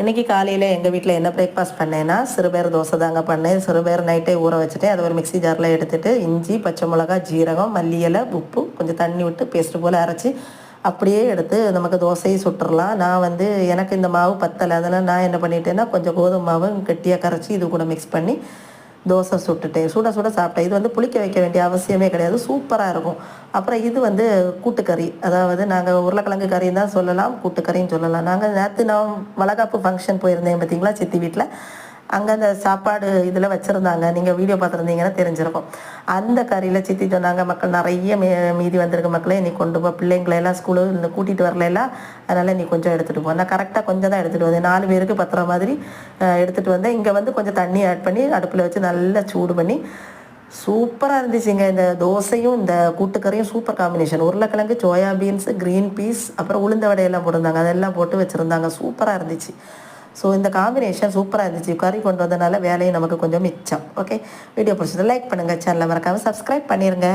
இன்றைக்கி காலையில் எங்கள் வீட்டில் என்ன பிரேக்ஃபாஸ்ட் பண்ணேன்னா சிறுபேர் தோசை தாங்க பண்ணேன். சிறுபேர் நைட்டே ஊற வச்சுட்டு அதை ஒரு மிக்ஸி ஜாரில் எடுத்துட்டு இஞ்சி பச்சை மிளகா ஜீரகம் மல்லி இலை உப்பு கொஞ்சம் தண்ணி விட்டு பேஸ்ட்டு போல் அரைச்சி அப்படியே எடுத்து நமக்கு தோசையை சுட்டுறலாம். நான் வந்து எனக்கு இந்த மாவு பத்தலை. அதனால் நான் என்ன பண்ணிட்டேன்னா கொஞ்சம் கோதுமை மாவு கெட்டியாக கரைச்சி இது கூட மிக்ஸ் பண்ணி தோசை சுட்டுட்டேன் சுட சுட சாப்பிட்டேன். இது வந்து புளிக்க வைக்க வேண்டிய அவசியமே கிடையாது. சூப்பராக இருக்கும். அப்புறம் இது வந்து கூட்டுக்கறி. அதாவது நாங்கள் உருளைக்கிழங்கு கறின்னு தான் சொல்லலாம் கூட்டுக்கறின்னு சொல்லலாம். நாங்கள் நேற்று நான் வளகாப்பு ஃபங்க்ஷன் போயிருந்தேன் பார்த்தீங்களா சித்தி வீட்டில் அங்கே அந்த சாப்பாடு இதில் வச்சுருந்தாங்க. நீங்கள் வீடியோ பார்த்துருந்தீங்கன்னா தெரிஞ்சிருக்கும். அந்த கறியில் சித்தி சொன்னாங்க மக்கள் நிறைய மீ மீதி வந்திருக்க மக்களே நீ கொண்டு போ. பிள்ளைங்களெல்லாம் ஸ்கூலு இந்த கூட்டிகிட்டு வரலையெல்லாம் அதனால் நீ கொஞ்சம் எடுத்துகிட்டு போ. நான் கரெக்டாக கொஞ்சம் தான் எடுத்துகிட்டு வந்தேன். நாலு பேருக்கு பத்துற மாதிரி எடுத்துகிட்டு வந்தேன். இங்கே வந்து கொஞ்சம் தண்ணி ஆட் பண்ணி அடுப்பில் வச்சு நல்லா சூடு பண்ணி சூப்பராக இருந்துச்சுங்க. இந்த தோசையும் இந்த கூட்டுக்கறியும் சூப்பர் காம்பினேஷன் உருளைக்கிழங்கு சோயா பீன்ஸ் க்ரீன் பீஸ் அப்புறம் உளுந்த வடையெல்லாம் போட்டிருந்தாங்க. அதெல்லாம் போட்டு வச்சுருந்தாங்க. சூப்பராக இருந்துச்சு. ஸோ இந்த காம்பினேஷன் சூப்பராக இருந்துச்சு. கறி கொண்டு வந்தனால வேலையும் நமக்கு கொஞ்சம் மிச்சம். ஓகே வீடியோ பிடிச்சது லைக் பண்ணுங்கள் சேனலை மறக்காமல் சப்ஸ்கிரைப் பண்ணிடுங்க